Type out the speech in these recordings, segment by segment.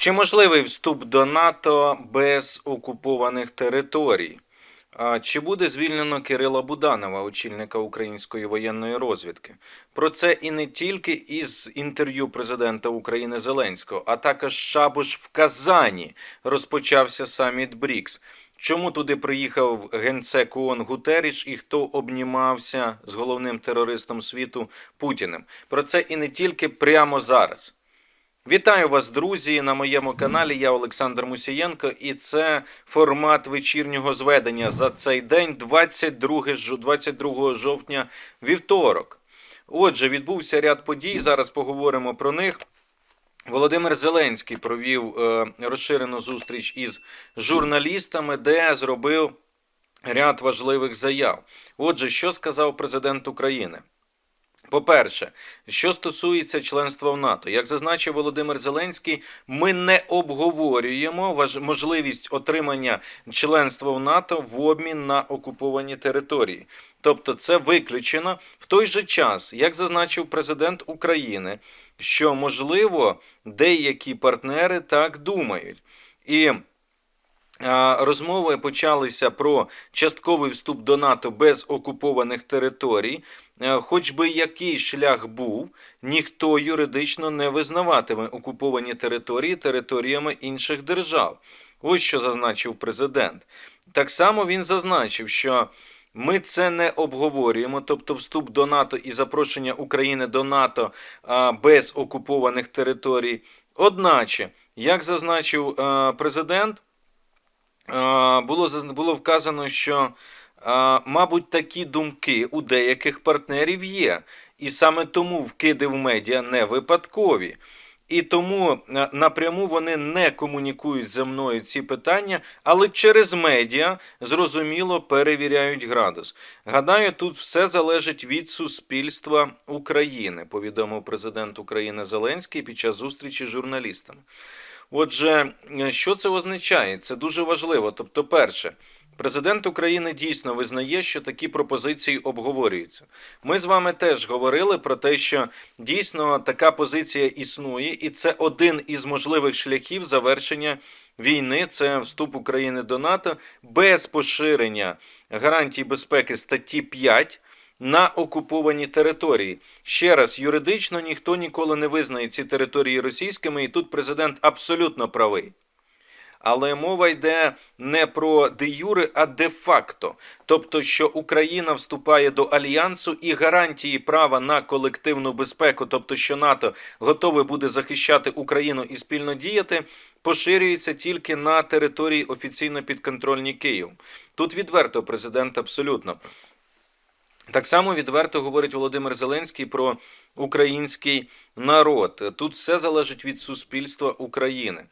Чи можливий вступ до НАТО без окупованих територій? Чи буде звільнено Кирила Буданова, очільника української воєнної розвідки? Про це і не тільки із інтерв'ю президента України Зеленського, а також шабуш в Казані розпочався саміт БРІКС. Чому туди приїхав генсек ООН Гутеріш і хто обнімався з головним терористом світу Путіним? Про це і не тільки прямо зараз. Вітаю вас, друзі, на моєму каналі. Я Олександр Мусієнко, і це формат вечірнього зведення за цей день, 22, 22 жовтня, вівторок. Отже, відбувся ряд подій. Зараз поговоримо про них. Володимир Зеленський провів е, розширену зустріч із журналістами, де зробив ряд важливих заяв. Отже, що сказав президент України? По-перше, що стосується членства в НАТО, як зазначив Володимир Зеленський, ми не обговорюємо можливість отримання членства в НАТО в обмін на окуповані території. Тобто, це виключено в той же час, як зазначив президент України, що можливо деякі партнери так думають. І Розмови почалися про частковий вступ до НАТО без окупованих територій. Е, Хоч би який шлях був, ніхто юридично не визнаватиме окуповані території територіями інших держав. Ось що зазначив президент. Так само він зазначив, що ми це не обговорюємо, тобто вступ до НАТО і запрошення України до НАТО без окупованих територій. Одначе, як зазначив президент, а, було, заз- було вказано, що, мабуть, такі думки у деяких партнерів є. І саме тому вкиди в медіа не випадкові. І тому е, напряму вони не комунікують зі мною ці питання, але через медіа зрозуміло перевіряють градус. Гадаю, тут все залежить від суспільства України, повідомив президент України Зеленський під час зустрічі з журналістами. Отже, е, що це означає? Це дуже важливо. Тобто, перше, президент України дійсно визнає, що такі пропозиції обговорюються. Ми з вами теж говорили про те, що дійсно така позиція існує, і це один із можливих шляхів завершення війни. Це вступ України до НАТО без поширення гарантій безпеки статті 5 на окуповані території. Ще раз, юридично ніхто ніколи не визнає ці території російськими, і тут президент абсолютно правий. Але мова йде не про де юре, а де факто. Тобто, що Україна вступає до альянсу і гарантії права на колективну безпеку, тобто, що НАТО готове буде захищати Україну і спільно діяти, поширюється тільки на території офіційно підконтрольні Києвом. Тут відверто президент абсолютно. Так само відверто говорить Володимир Зеленський про український народ. Тут все залежить від суспільства України.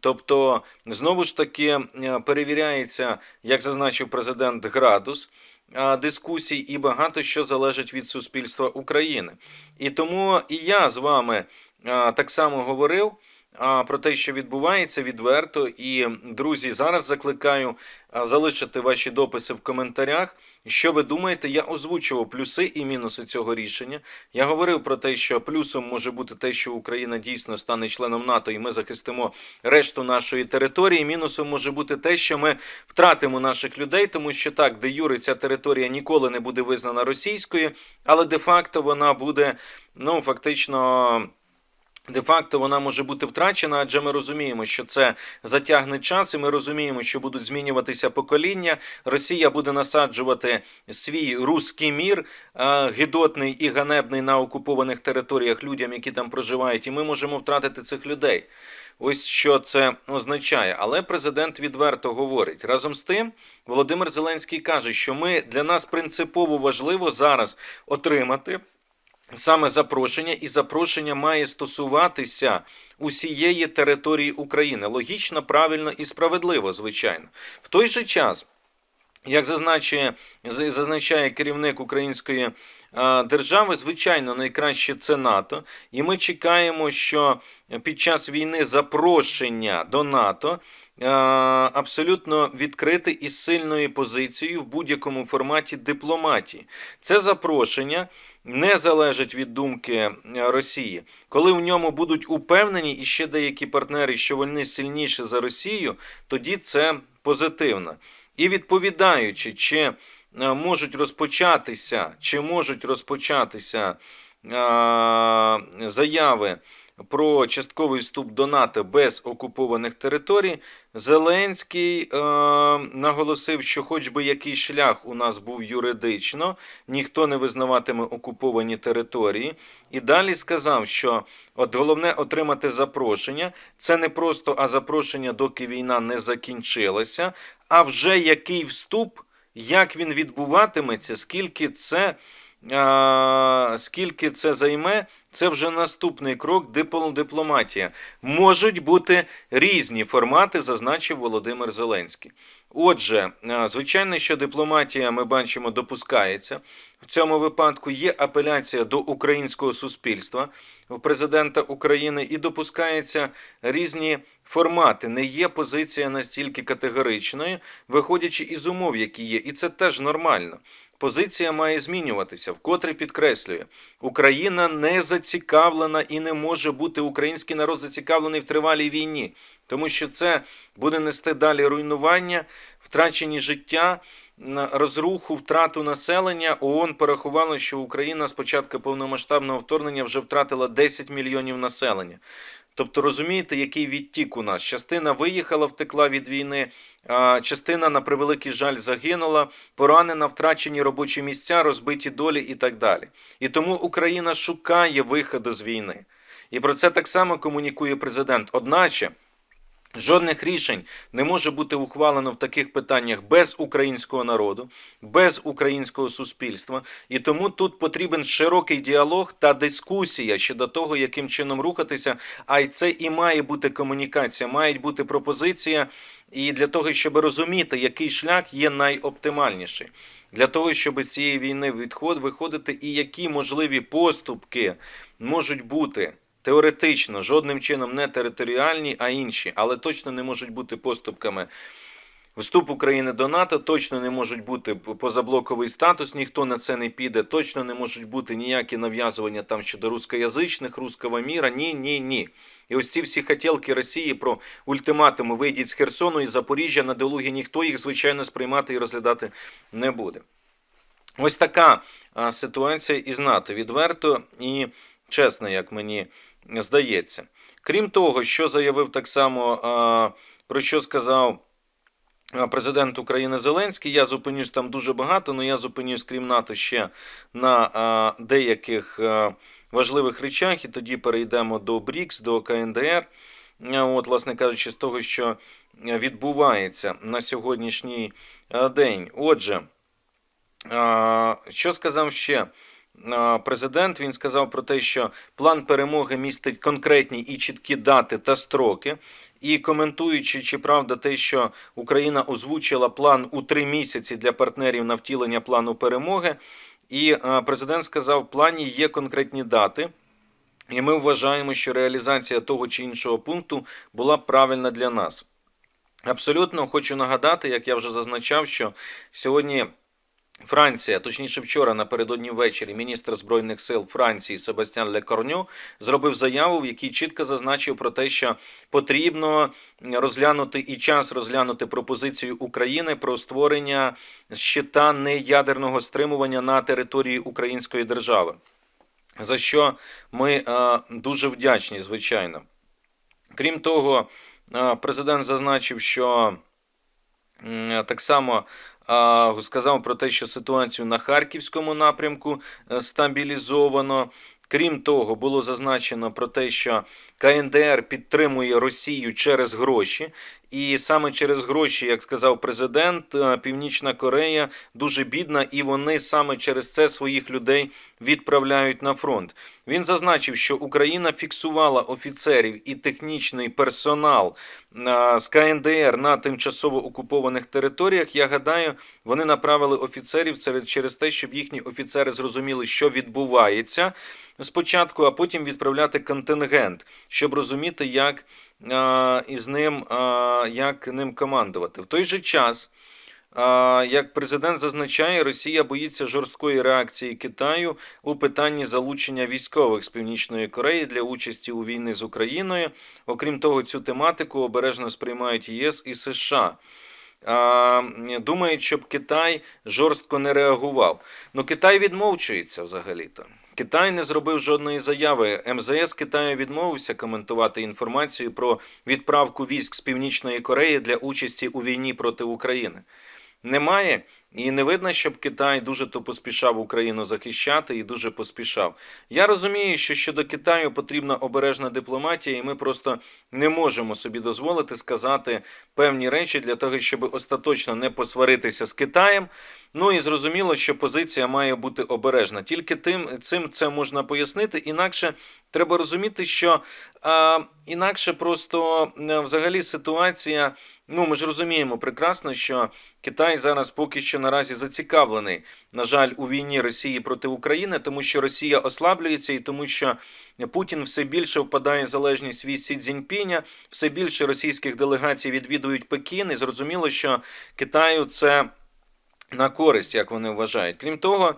Тобто, знову ж таки е, перевіряється, як зазначив президент, градус дискусій, і багато що залежить від суспільства України. І тому і я з вами так само говорив. Про те, що відбувається відверто, і друзі, зараз закликаю залишити ваші дописи в коментарях. Що ви думаєте? Я озвучував плюси і мінуси цього рішення. Я говорив про те, що плюсом може бути те, що Україна дійсно стане членом НАТО, і ми захистимо решту нашої території. Мінусом може бути те, що ми втратимо наших людей, тому що так, де юри ця територія ніколи не буде визнана російською, але де-факто вона буде, ну фактично. Де-факто вона може бути втрачена, адже ми розуміємо, що це затягне час, і ми розуміємо, що будуть змінюватися покоління. Росія буде насаджувати свій руський мір, е, гидотний і ганебний на окупованих територіях людям, які там проживають, і ми можемо втратити цих людей. Ось що це означає. Але президент відверто говорить разом з тим, Володимир Зеленський каже, що ми для нас принципово важливо зараз отримати саме запрошення, і запрошення має стосуватися усієї території України. Логічно, правильно і справедливо, звичайно. В той же час. Як зазначає, зазначає керівник української е, держави, звичайно, найкраще це НАТО, і ми чекаємо, що під час війни запрошення до НАТО абсолютно відкрите із сильною позицією в будь-якому форматі дипломатії. Це запрошення не залежить від думки е, Росії. Коли в ньому будуть упевнені і ще деякі партнери, що вони сильніші за Росію, тоді це позитивно. І відповідаючи, чи е, можуть розпочатися, чи можуть розпочатися е, заяви про частковий вступ до НАТО без окупованих територій, Зеленський е, наголосив, що хоч би який шлях у нас був юридично, ніхто не визнаватиме окуповані території. І далі сказав, що от головне отримати запрошення. Це не просто а запрошення, доки війна не закінчилася, а вже який вступ, як він відбуватиметься, скільки це. Скільки це займе, це вже наступний крок дипломатія. Можуть бути різні формати, зазначив Володимир Зеленський. Отже, звичайно, що дипломатія, ми бачимо, допускається. В цьому випадку є апеляція до українського суспільства в президента України і допускаються різні формати. Не є позиція настільки категоричною, виходячи із умов, які є, і це теж нормально. Позиція має змінюватися, вкотре підкреслює, Україна не зацікавлена і не може бути український народ зацікавлений в тривалій війні, тому що це буде нести далі руйнування, втрачені життя, розруху, втрату населення. ООН порахувало, що Україна з початку повномасштабного вторгнення вже втратила 10 мільйонів населення. Тобто розумієте, який відтік у нас? Частина виїхала, втекла від війни, а частина, на превеликий жаль, загинула, поранена, втрачені робочі місця, розбиті долі і так далі. І тому Україна шукає виходу з війни. І про це так само комунікує президент. Одначе. Жодних рішень не може бути ухвалено в таких питаннях без українського народу, без українського суспільства, і тому тут потрібен широкий діалог та дискусія щодо того, яким чином рухатися. А й це і має бути комунікація, має бути пропозиція, і для того, щоб розуміти, який шлях є найоптимальніший, для того, щоб з цієї війни відход виходити, і які можливі поступки можуть бути. Теоретично, жодним чином не територіальні, а інші, але точно не можуть бути поступками. Вступ України до НАТО точно не можуть бути позаблоковий статус, ніхто на це не піде. Точно не можуть бути ніякі нав'язування там щодо рускоязичних, руского міра. Ні, ні, ні. І ось ці всі хотілки Росії про ультиматуми вийдіть з Херсону і Запоріжжя на Делугі, ніхто їх, звичайно, сприймати і розглядати не буде. Ось така ситуація із НАТО відверто і чесно, як мені здається. Крім того, що заявив так само, про що сказав президент України Зеленський, я зупинюсь там дуже багато, але я зупинюсь, крім НАТО, ще на деяких важливих речах, і тоді перейдемо до БРІКС, до КНДР. От, власне кажучи, з того, що відбувається на сьогоднішній день. Отже, що сказав ще? Президент він сказав про те, що план перемоги містить конкретні і чіткі дати та строки. І коментуючи, чи правда те, що Україна озвучила план у три місяці для партнерів на втілення плану перемоги, і президент сказав, в плані є конкретні дати. І ми вважаємо, що реалізація того чи іншого пункту була правильна для нас. Абсолютно хочу нагадати, як я вже зазначав, що сьогодні Франція, точніше вчора напередодні ввечері, міністр збройних сил Франції Себастьян Лекорню зробив заяву, в якій чітко зазначив про те, що потрібно розглянути і час розглянути пропозицію України про створення щита неядерного стримування на території Української держави. За що ми е, дуже вдячні, звичайно. Крім того, е, президент зазначив, що так само сказав про те, що ситуацію на харківському напрямку е, стабілізовано. Крім того, було зазначено про те, що КНДР підтримує Росію через гроші, І саме через гроші, як сказав президент, е, Північна Корея дуже бідна, і вони саме через це своїх людей відправляють на фронт. Він зазначив, що Україна фіксувала офіцерів і технічний персонал е, з КНДР на тимчасово окупованих територіях. Я гадаю, вони направили офіцерів через- те, щоб їхні офіцери зрозуміли, що відбувається спочатку, а потім відправляти контингент, щоб розуміти, як із ним, як ним командувати. В той же час. Як президент зазначає, Росія боїться жорсткої реакції Китаю у питанні залучення військових з Північної Кореї для участі у війні з Україною. Окрім того, цю тематику обережно сприймають ЄС і США. Думають, щоб Китай жорстко не реагував. Ну, Китай відмовчується взагалі-то. Китай не зробив жодної заяви. МЗС Китаю відмовився коментувати інформацію про відправку військ з Північної Кореї для участі у війні проти України. Немає і не видно, щоб Китай дуже то поспішав Україну захищати і дуже поспішав. Я розумію, що щодо Китаю потрібна обережна дипломатія, і ми просто не можемо собі дозволити сказати певні речі для того, щоб остаточно не посваритися з Китаєм. Ну і зрозуміло, що позиція має бути обережна. Тільки тим цим це можна пояснити. Інакше треба розуміти, що а, інакше просто е, взагалі ситуація. Ну, ми ж розуміємо прекрасно, що Китай зараз поки що наразі зацікавлений, на жаль, у війні Росії проти України, тому що Росія ослаблюється і тому, що Путін все більше впадає в залежність від Сі Цзіньпіня, все більше російських делегацій відвідують Пекін, і зрозуміло, що Китаю це на користь, як вони вважають. Крім того,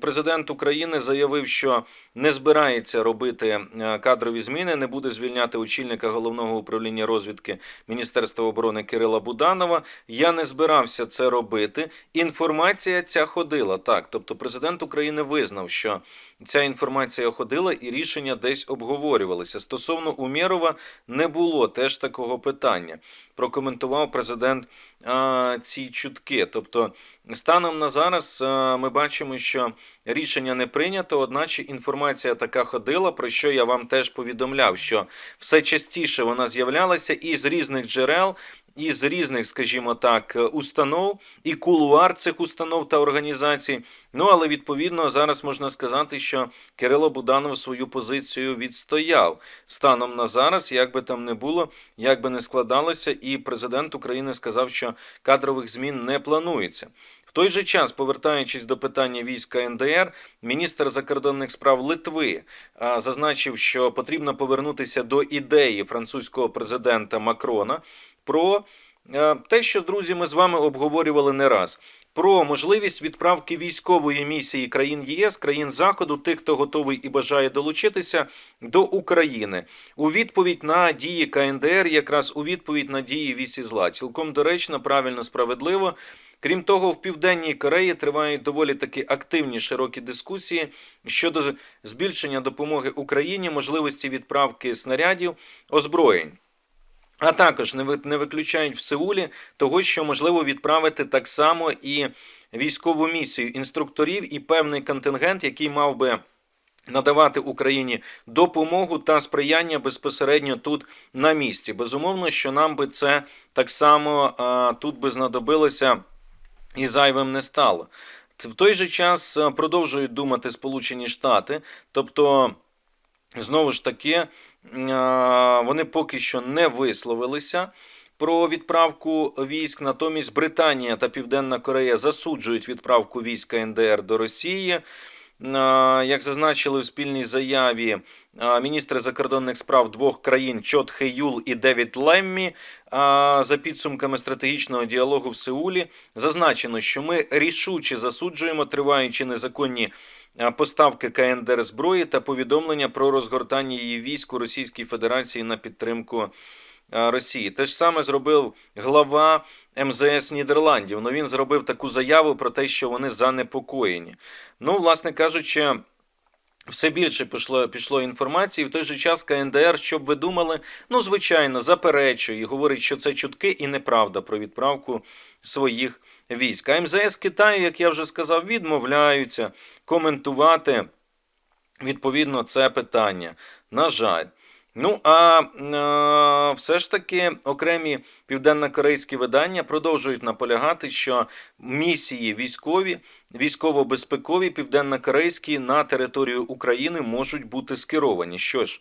президент України заявив, що не збирається робити е, кадрові зміни, не буде звільняти очільника головного управління розвідки Міністерства оборони Кирила Буданова. Я не збирався це робити. Інформація ця ходила так. Тобто, президент України визнав, що ця інформація ходила і рішення десь обговорювалися. Стосовно Умєрова не було теж такого питання. Прокоментував президент а, ці чутки. Тобто, станом на зараз а, ми бачимо, що рішення не прийнято, одначе інформація така ходила, про що я вам теж повідомляв, що все частіше вона з'являлася із різних джерел. Із різних, скажімо так, установ і кулуар цих установ та організацій. Ну але відповідно зараз можна сказати, що Кирило Буданов свою позицію відстояв станом на зараз, як би там не було, як би не складалося, і президент України сказав, що кадрових змін не планується. Той же час, повертаючись до питання війська НДР, міністр закордонних справ Литви зазначив, що потрібно повернутися до ідеї французького президента Макрона про е, те, що друзі, ми з вами обговорювали не раз. Про можливість відправки військової місії країн ЄС, країн Заходу, тих, хто готовий і бажає долучитися до України у відповідь на дії КНДР, якраз у відповідь на дії вісі зла. Цілком доречно, правильно, справедливо. Крім того, в південній Кореї тривають доволі таки активні широкі дискусії щодо збільшення допомоги Україні, можливості відправки снарядів, озброєнь. А також не виключають в Сеулі того, що можливо відправити так само і військову місію інструкторів і певний контингент, який мав би надавати Україні допомогу та сприяння безпосередньо тут на місці. Безумовно, що нам би це так само а, тут би знадобилося і зайвим не стало. В той же час продовжують думати Сполучені Штати, тобто. Знову ж таки, вони поки що не висловилися про відправку військ. Натомість Британія та Південна Корея засуджують відправку війська НДР до Росії. Як зазначили у спільній заяві міністри закордонних справ двох країн Чот Хе Юл і Девід Леммі за підсумками стратегічного діалогу в Сеулі зазначено, що ми рішуче засуджуємо триваючі незаконні поставки КНДР зброї та повідомлення про розгортання її військ у Російській Федерації на підтримку Росії. Те ж саме зробив глава МЗС Нідерландів. Ну він зробив таку заяву про те, що вони занепокоєні. Ну, власне кажучи. Все більше пішло пішло інформації. В той же час КНДР, щоб ви думали, ну звичайно, заперечує і говорить, що це чутки і неправда про відправку своїх військ. А МЗС Китаю, як я вже сказав, відмовляються коментувати відповідно це питання. На жаль. Ну а е, все ж таки окремі південно-корейські видання продовжують наполягати, що місії військові, військово-безпекові південно-корейські на територію України можуть бути скеровані. Що ж,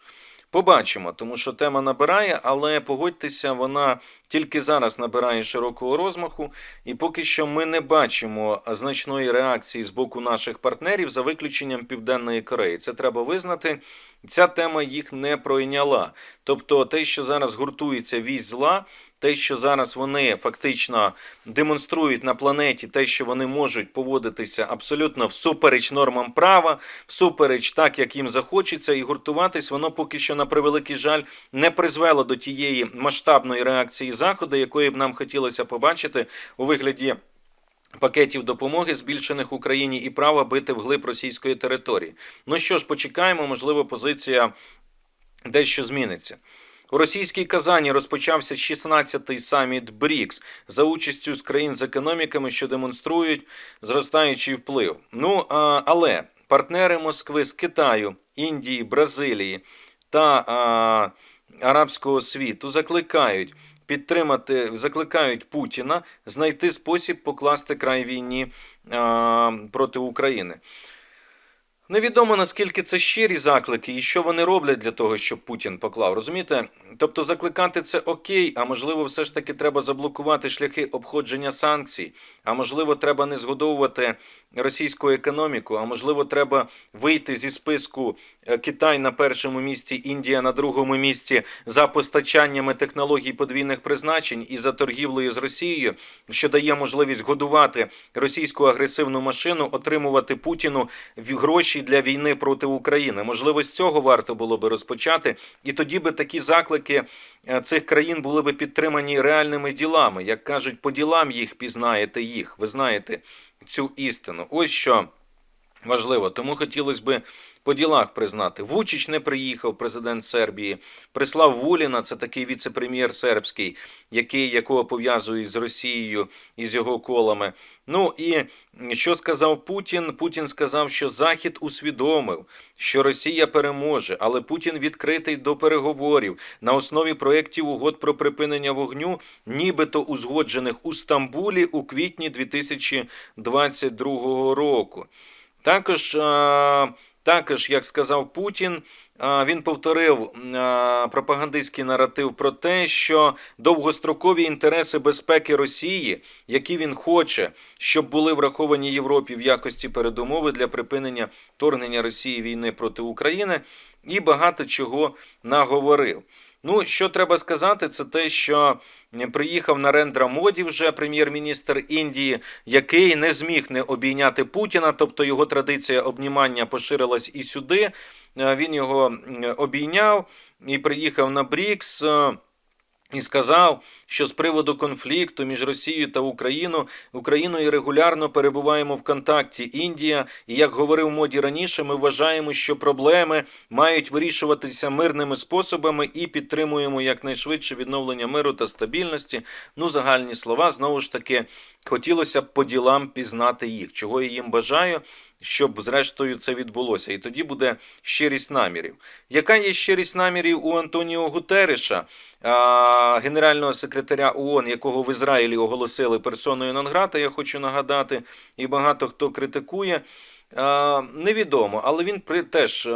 побачимо, тому що тема набирає, але погодьтеся, вона тільки зараз набирає широкого розмаху, і поки що ми не бачимо значної реакції з боку наших партнерів за виключенням Південної Кореї. Це треба визнати. Ця тема їх не пройняла. Тобто, те, що зараз гуртується вісь зла, те, що зараз вони фактично демонструють на планеті, те, що вони можуть поводитися абсолютно всупереч нормам права, всупереч так, як їм захочеться, і гуртуватись, воно поки що, на превеликий жаль, не призвело до тієї масштабної реакції заходу, якої б нам хотілося побачити у вигляді. Пакетів допомоги, збільшених Україні, і права бити вглиб російської території. Ну що ж, почекаємо, можливо, позиція дещо зміниться. У російській Казані розпочався 16-й саміт БРІКС за участю з країн з економіками, що демонструють зростаючий вплив. Ну а, але партнери Москви з Китаю, Індії, Бразилії та а, арабського світу закликають підтримати, закликають Путіна знайти спосіб покласти край війні а, проти України. Невідомо наскільки це щирі заклики і що вони роблять для того, щоб Путін поклав. Розумієте? Тобто закликати це окей, а можливо, все ж таки треба заблокувати шляхи обходження санкцій. А можливо, треба не згодовувати російську економіку. А можливо, треба вийти зі списку е, Китай на першому місці, Індія на другому місці за постачаннями технологій подвійних призначень і за торгівлею з Росією, що дає можливість годувати російську агресивну машину, отримувати Путіну в- гроші для війни проти України. Можливо, з цього варто було би розпочати, і тоді би такі заклики е, цих країн були би підтримані реальними ділами. Як кажуть, по ділам їх пізнаєте їх. Ви знаєте цю істину. Ось що важливо. Тому хотілося би по ділах признати. Вучич не приїхав, президент Сербії. Прислав Вуліна, це такий віце-прем'єр сербський, який, якого пов'язують з Росією і з його колами. Ну і що сказав Путін? Путін сказав, що Захід усвідомив, що Росія переможе, але Путін відкритий до переговорів на основі проєктів угод про припинення вогню, нібито узгоджених у Стамбулі у квітні 2022 року. Також, також, як сказав Путін, він повторив пропагандистський наратив про те, що довгострокові інтереси безпеки Росії, які він хоче, щоб були враховані Європі в якості передумови для припинення вторгнення Росії війни проти України, і багато чого наговорив. Ну, що треба сказати, це те, що приїхав на рендра Моді, вже прем'єр-міністр Індії, який не зміг не обійняти Путіна, тобто його традиція обнімання поширилась і сюди. Е, Він його обійняв і приїхав на Брікс. І сказав, що з приводу конфлікту між Росією та Україною Україною регулярно перебуваємо в контакті. Індія, і як говорив моді раніше, ми вважаємо, що проблеми мають вирішуватися мирними способами і підтримуємо якнайшвидше відновлення миру та стабільності. Ну, загальні слова знову ж таки хотілося б по ділам пізнати їх, чого я їм бажаю. Щоб зрештою це відбулося, і тоді буде щирість намірів. Яка є щирість намірів у Антоніо Гутереша, генерального секретаря ООН, якого в Ізраїлі оголосили персоною Нонграта, я хочу нагадати, і багато хто критикує. Невідомо, але він теж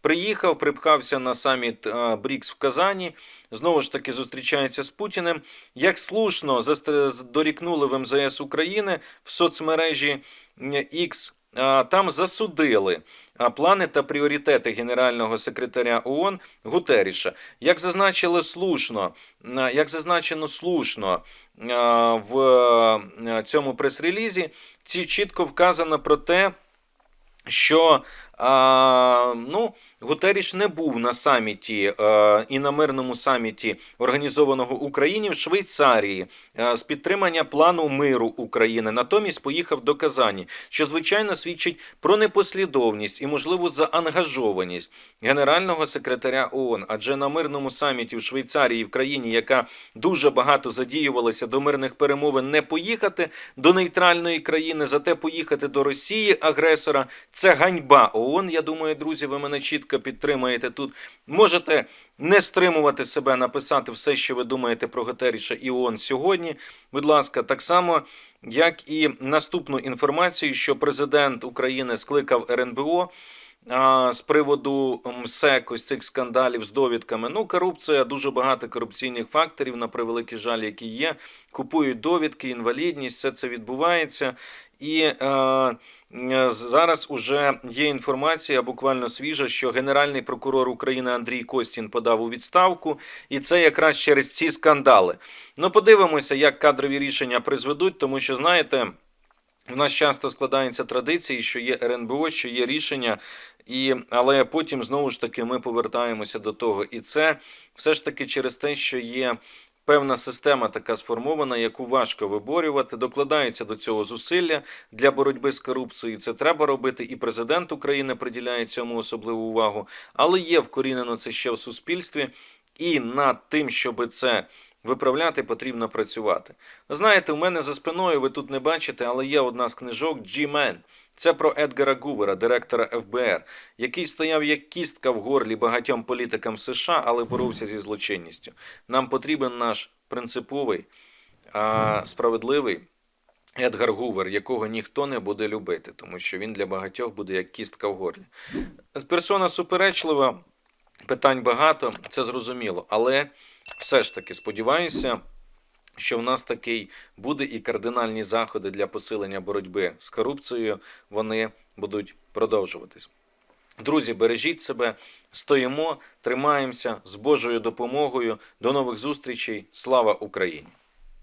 приїхав, припхався на саміт БРІКС в Казані. Знову ж таки зустрічається з Путіним. Як слушно дорікнули в МЗС України в соцмережі X, там засудили плани та пріоритети генерального секретаря ООН Гутеріша. Як зазначили слушно, як зазначено слушно в цьому прес-релізі, ці чітко вказано про те, що а, ну, Гутеріш не був на саміті е, і на мирному саміті, організованого Україні в Швейцарії е, з підтримання плану миру України. Натомість поїхав до Казані, що звичайно свідчить про непослідовність і можливу заангажованість генерального секретаря ООН. Адже на мирному саміті в Швейцарії, в країні, яка дуже багато задіювалася до мирних перемовин, не поїхати до нейтральної країни, зате поїхати до Росії агресора це ганьба ООН. ООН. Я думаю, друзі, ви мене чітко підтримаєте тут. Можете не стримувати себе, написати все, що ви думаєте про Гатеріша і ООН сьогодні. Будь ласка, так само, як і наступну інформацію, що президент України скликав РНБО. А, з приводу МСЕК, ось цих скандалів з довідками. Ну, корупція, дуже багато корупційних факторів, на превеликий жаль, які є. Купують довідки, інвалідність, все це відбувається. І е, е, зараз уже є інформація, буквально свіжа, що генеральний прокурор України Андрій Костін подав у відставку, і це якраз через ці скандали. Ну, подивимося, як кадрові рішення призведуть, тому що знаєте. У нас часто складаються традиції, що є РНБО, що є рішення, і, але потім знову ж таки ми повертаємося до того. І це все ж таки через те, що є певна система така сформована, яку важко виборювати. Докладаються до цього зусилля для боротьби з корупцією. Це треба робити, і президент України приділяє цьому особливу увагу. Але є вкорінено це ще в суспільстві, і над тим, щоб це. Виправляти потрібно працювати. Знаєте, у мене за спиною ви тут не бачите, але є одна з книжок G-Man. Це про Едгара Гувера, директора ФБР, який стояв як кістка в горлі багатьом політикам США, але боровся зі злочинністю. Нам потрібен наш принциповий, а, справедливий Едгар Гувер, якого ніхто не буде любити, тому що він для багатьох буде як кістка в горлі. Персона суперечлива, питань багато, це зрозуміло, але все ж таки сподіваюся, що в нас такий буде і кардинальні заходи для посилення боротьби з корупцією, вони будуть продовжуватись. Друзі, бережіть себе, стоїмо, тримаємося з Божою допомогою. До нових зустрічей. Слава Україні!